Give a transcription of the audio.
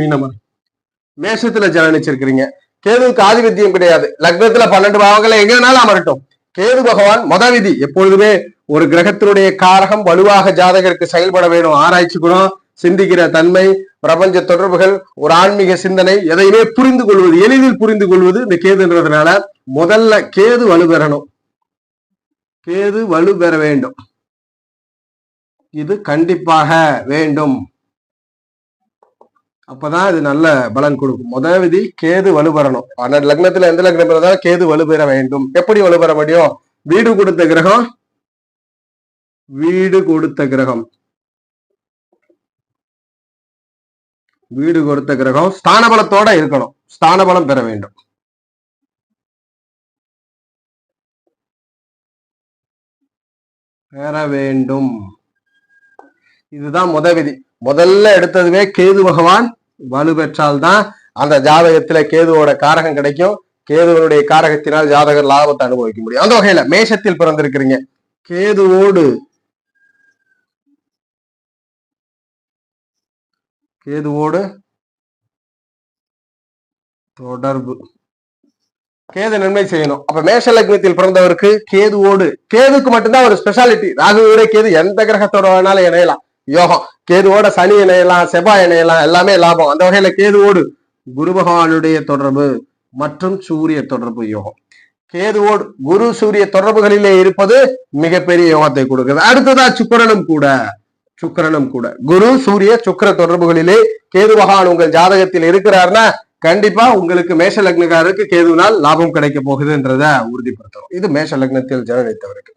மீனமர் மேஷத்துல ஜனனிச்சிருக்கிறீங்க. கேதுவுக்கு ஆதிபத்தியம் கிடையாது. லக்னத்துல பன்னெண்டு பாவங்களை எங்கனாலும் அமரட்டும். கேது பகவான் மொத விதி. எப்பொழுதுமே ஒரு கிரகத்தினுடைய காரகம் வலுவாக ஜாதகருக்கு செயல்பட வேணும். ஆராய்ச்சி குணம் சிந்திக்கிற தன்மை பிரபஞ்ச தொடர்புகள் ஒரு ஆன்மீக சிந்தனை எதையுமே புரிந்து கொள்வது எளிதில் புரிந்து கொள்வது இந்த கேதுன்றதுனால முதல்ல கேது வலு பெறணும். கேது வலு பெற வேண்டும். இது கண்டிப்பாக வேண்டும். அப்பதான் இது நல்ல பலன் கொடுக்கும். முதல் விதி கேது வலுப்பெறணும் பன்னெண்டு லக்னத்துல எந்த லக்னம் இருந்தாலும் கேது வலுப்பெற வேண்டும். எப்படி வலுப்பெற முடியும்? வீடு கொடுத்த கிரகம் வீடு கொடுத்த கிரகம். வீடு கொடுத்த கிரகம் ஸ்தானபலத்தோட இருக்கணும். ஸ்தானபலம் பெற வேண்டும். பெற வேண்டும். இதுதான் முதவிதி முதல்ல எடுத்ததுமே கேது பகவான் வலு பெற்றால்தான் அந்த ஜாதகத்துல கேதுவோட காரகம் கிடைக்கும். கேதுவனுடைய காரகத்தினால் ஜாதகர் லாபத்தை அனுபவிக்க முடியும். அந்த வகையில மேஷத்தில் பிறந்திருக்கிறீங்க. கேதுவோடு கேதுவோடு தொடர்பு. கேது நன்மை செய்யணும். அப்ப மேஷ லக்னத்தில் பிறந்தவருக்கு கேதுவோடு கேதுக்கு மட்டும்தான் ஒரு ஸ்பெஷாலிட்டி ராகுவோட கேது எந்த கிரகத்தோட வேணாலும் இணையலாம். யோகம். கேதுவோட சனி இணையலாம் செவ்வாய் இணையலாம் எல்லாமே லாபம். அந்த வகையில கேதுவோடு குரு பகவானுடைய தொடர்பு மற்றும் சூரிய தொடர்பு யோகம். கேதுவோடு குரு சூரிய தொடர்புகளிலே இருப்பது மிகப்பெரிய யோகத்தை கொடுக்குது அடுத்ததா சுக்கிரனும் கூட சுக்கிரனும் கூட. குரு சூரிய சுக்கிர தொடர்புகளிலே கேது பகவான் உங்கள் ஜாதகத்தில் இருக்கிறார்னா கண்டிப்பா உங்களுக்கு மேஷ லக்னக்காரருக்கு கேதுனால் லாபம் கிடைக்க போகுதுன்றத உறுதிப்படுத்தணும். இது மேஷ லக்னத்தில் ஜனநித்தவருக்கு